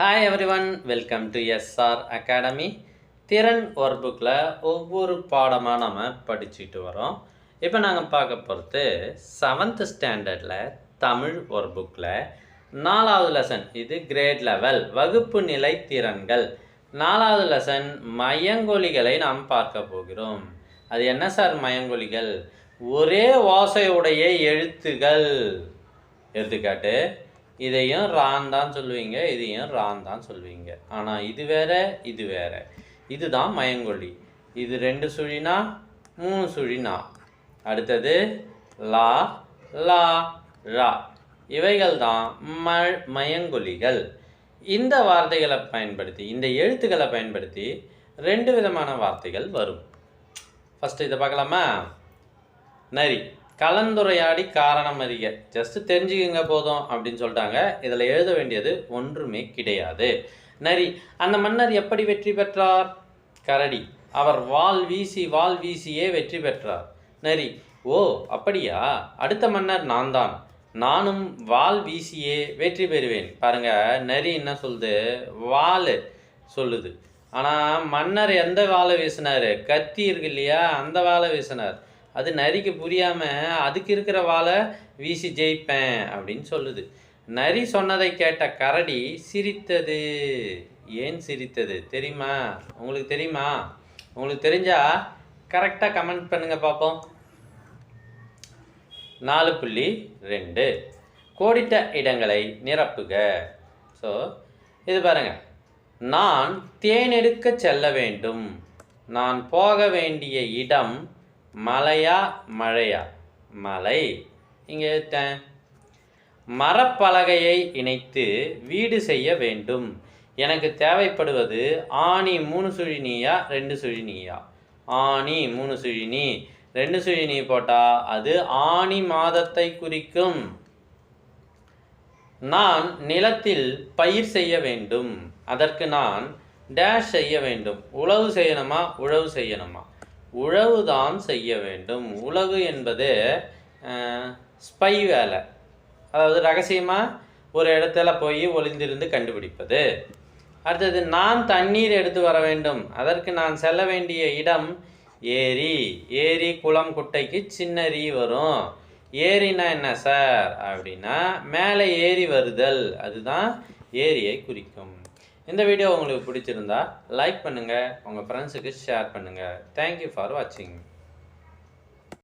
Hi everyone welcome to SR academy திறன் work புக்கில் ஒவ்வொரு பாடமாக நம்ம படிச்சுட்டு வரோம். இப்போ நாங்கள் பார்க்க போகிறது செவன்த் ஸ்டாண்டர்டில் தமிழ் ஒர்க் புக்கில் நாலாவது லெசன் இது கிரேட் லெவல் வகுப்பு நிலை திறன்கள். நாலாவது லெசன் மயங்கொலிகளை நாம் பார்க்க போகிறோம். அது என்ன சார் மயங்கொலிகள் ஒரே ஓசையுடைய எழுத்துகள். எடுத்துக்காட்டு இதையும் ரான் தான் சொல்லுவீங்க இதையும் ரான் தான் சொல்லுவீங்க. ஆனால் இது வேற இது வேற. இதுதான் மயங்கொழி இது ரெண்டு சுழினா மூணு சுழினா. அடுத்தது லா லா ரா. இவைகள் தான் ம மயங்கொலிகள் இந்த வார்த்தைகளை பயன்படுத்தி இந்த எழுத்துக்களை பயன்படுத்தி ரெண்டு விதமான வார்த்தைகள் வரும். ஃபஸ்ட்டு இதை பார்க்கலாமா? நரி. கலந்துரையாடி காரணம் அறிக ஜஸ்ட் தெரிஞ்சுக்கங்க போதும் அப்படின்னு சொல்லிட்டாங்க. இதில் எழுத வேண்டியது ஒன்றுமே கிடையாது. நரி அந்த மன்னர் எப்படி வெற்றி பெற்றார்? கரடி. அவர் வாள் வீசி வாள் வீசியே வெற்றி பெற்றார். நரி ஓ அப்படியா? அடுத்த மன்னர் நான் தான் நானும் வாள் வீசியே வெற்றி பெறுவேன். பாருங்க நரி என்ன சொல்லுது? வாள் சொல்லுது. ஆனால் மன்னர் எந்த வாழை வீசினார்? கத்தி இருக்கு இல்லையா? அந்த வாழை வீசினார். அது நரிக்கு புரியாமல் அதுக்கு இருக்கிற வாழை வீசி ஜெயிப்பேன் அப்படின்னு சொல்லுது. நரி சொன்னதை கேட்ட கரடி சிரித்தது. ஏன் சிரித்தது? தெரியுமா? உங்களுக்கு தெரியுமா? உங்களுக்கு தெரிஞ்சா கரெக்டாக கமெண்ட் பண்ணுங்கள் பார்ப்போம் நாலு புள்ளி ரெண்டு. கோடிட்ட இடங்களை நிரப்புக. ஸோ இது பாருங்கள் நான் தேனெடுக்க செல்ல வேண்டும். நான் போக வேண்டிய இடம் மலையா மழையா? மலை. இங்கே எடுத்தேன். மரப்பலகையை இணைத்து வீடு செய்ய வேண்டும். எனக்கு தேவைப்படுவது ஆணி மூணு சுழினியா ரெண்டு சுழினியா ஆணி மூணு சுழினி ரெண்டு சுழினி போட்டால் அது ஆணி மாதத்தை குறிக்கும். நான் நிலத்தில் பயிர் செய்ய வேண்டும். அதற்கு நான் டேஷ் செய்ய வேண்டும். உழவு செய்யணுமா உழவு செய்யணுமா? உழவுதான் செய்ய வேண்டும். உழவு என்பது ஸ்பை வேலை. அதாவது ரகசியமாக ஒரு இடத்துல போய் ஒளிந்திருந்து கண்டுபிடிப்பது. அடுத்தது நான் தண்ணீர் எடுத்து வர வேண்டும். அதற்கு நான் செல்ல வேண்டிய இடம் ஏரி. ஏரி குளம் குட்டைக்கு சின்ன ரீ வரும். ஏரினா என்ன சார்? அப்படின்னா மேலே ஏரி வருதல். அதுதான் ஏரியை குறிக்கும். இந்த வீடியோ உங்களுக்கு பிடிச்சிருந்தா லைக் பண்ணுங்கள் உங்கள் ஃப்ரெண்ட்ஸுக்கு ஷேர் பண்ணுங்கள் தேங்க்யூ ஃபார் வாட்சிங்